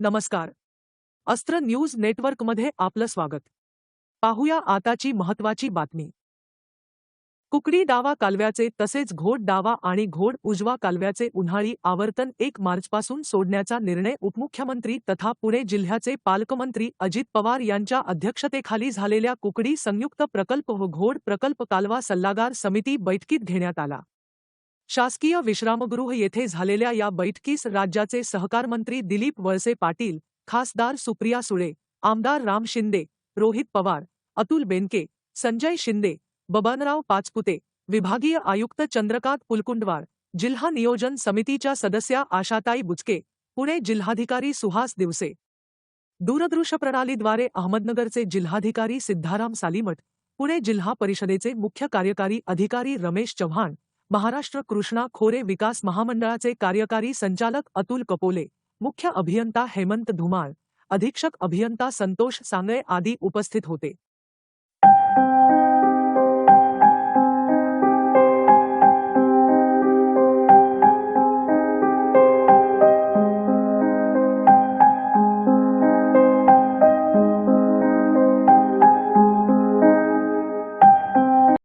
नमस्कार. अस्त्र न्यूज नेटवर्कमध्ये आपलं स्वागत. पाहूया आताची महत्वाची बातमी. कुकडी डावा कालव्याचे तसेच घोड डावा आणि घोड उजवा कालव्याचे उन्हाळी आवर्तन एक मार्चपासून सोडण्याचा निर्णय उपमुख्यमंत्री तथा पुणे जिल्ह्याचे पालकमंत्री अजित पवार यांच्या अध्यक्षतेखाली झालेल्या कुकडी संयुक्त प्रकल्प व घोड प्रकल्प कालवा सल्लागार समिती बैठकीत घेण्यात आला. शासकीय विश्रामगृह येथे झालेल्या या बैठकीस राज्याचे सहकार मंत्री दिलीप वळसे पाटील, खासदार सुप्रिया सुळे, आमदार राम शिंदे, रोहित पवार, अतुल बेनके, संजय शिंदे, बबनराव पाचपुते, विभागीय आयुक्त चंद्रकांत पुलकुंडवार, जिल्हा नियोजन समितीच्या सदस्या आशाताई बुचके, पुणे जिल्हाधिकारी सुहास दिवसे. दूरदृश्य प्रणालीद्वारे अहमदनगरचे जिल्हाधिकारी सिद्धाराम सालीमठ, पुणे जिल्हा परिषदेचे मुख्य कार्यकारी अधिकारी रमेश चव्हाण महाराष्ट्र कृष्णा खोरे विकास महामंडळाचे कार्यकारी संचालक अतुल कपोले मुख्य अभियंता हेमंत धुमाळ अधीक्षक अभियंता संतोष सांगळे आदी उपस्थित होते.